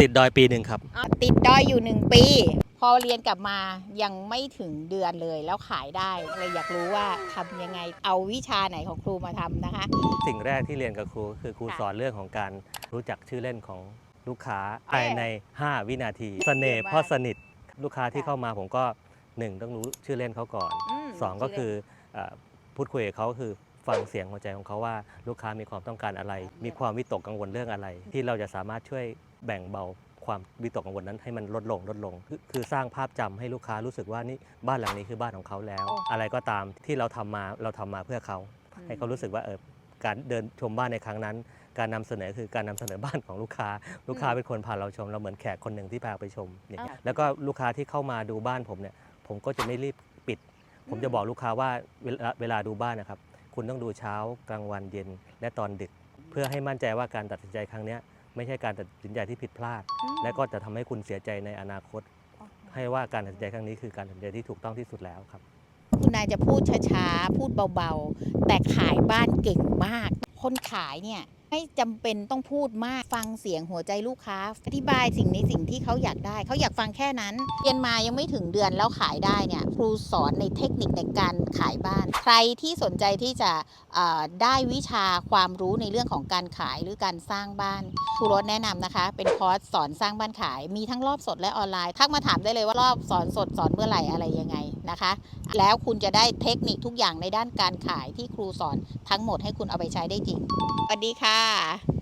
ติดดอยปีหนึ่งครับอะติดดอยอยู่หนึ่งปี พอเรียนกลับมายังไม่ถึงเดือนเลยแล้วขายได้เลยอยากรู้ว่าทำยังไงเอาวิชาไหนของครูมาทำนะคะ สิ่งแรกที่เรียนกับครูคือครูค่ะสอนเรื่องของการรู้จักชื่อเล่นของลูกค้าเอ๊ะภายใน 5 วินาทีเสน่ห์เยี่ยมมากเพราะสนิทลูกค้าที่ค่ะเข้ามาผมก็หนึ่งต้องรู้ชื่อเล่นเขาก่อนมสองก็คือเอ่อพูดคุยกับเขาคือ ฟังเสียงหัวใจของเขาว่า ลูกค้ามีความต้องการอะไร มีความวิตกกังวลเรื่องอะไร ที่เราจะสามารถช่วยแบ่งเบาความวิตกกังวลนั้นให้มันลดลงลดลง คือคือสร้างภาพจำให้ลูกค้ารู้สึกว่านี่บ้านหลังนี้คือบ้านของเขาแล้วโอ้อะไรก็ตามที่เราทำมาเราทำมาเพื่อเขา ให้เขารู้สึกว่าเออการเดินชมบ้านในครั้งนั้น การนำเสนอคือการนำเสนอบ้านของลูกค้า ลูกค้าเป็นคนพาเราชม เราเหมือนแขกคนหนึ่งที่พาไปชมอย่างเงี้ยอ่าแล้วก็ลูกค้าที่เข้ามาดูบ้านผมเนี่ยผมก็จะไม่รีบปิด ผมจะบอกลูกค้าว่าเวลาเวลาดูบ้านนะครับ คุณต้องดูเช้ากลางวันเย็นและตอนดึก เพื่อให้มั่นใจว่าการตัดสินใจครั้งเนี้ยไม่ใช่การตัดสินใจที่ผิดพลาดอืมและก็จะทำให้คุณเสียใจในอนาคต ให้ว่าการตัดสินใจครั้งนี้คือการตัดสินใจที่ถูกต้องที่สุดแล้วครับ คุณนายจะพูดช้าๆพูดเบาๆ แต่ขายบ้านเก่งมาก คนขายเนี่ย ไม่จำเป็นต้องพูดมากฟังเสียงหัวใจลูกค้า อธิบายสิ่งในสิ่งที่เขาอยากได้ เขาอยากฟังแค่นั้นเรียนมายังไม่ถึงเดือนแล้วขายได้เนี่ยครูสอนในเทคนิคในการขายบ้าน ใครที่สนใจที่จะได้วิชาความรู้ในเรื่องของการขายหรือการสร้างบ้านครูรถแนะนำนะคะ เป็นคอร์สสอนสร้างบ้านขาย มีทั้งรอบสดและออนไลน์ทักมาถามได้เลยว่ารอบสอนสดสอนเมื่อไหร่อะไรยังไงนะคะ แล้วคุณจะได้เทคนิคทุกอย่างในด้านการขายที่ครูสอนทั้งหมดให้คุณเอาไปใช้ได้จริงสวัสดีค่ะค่ะ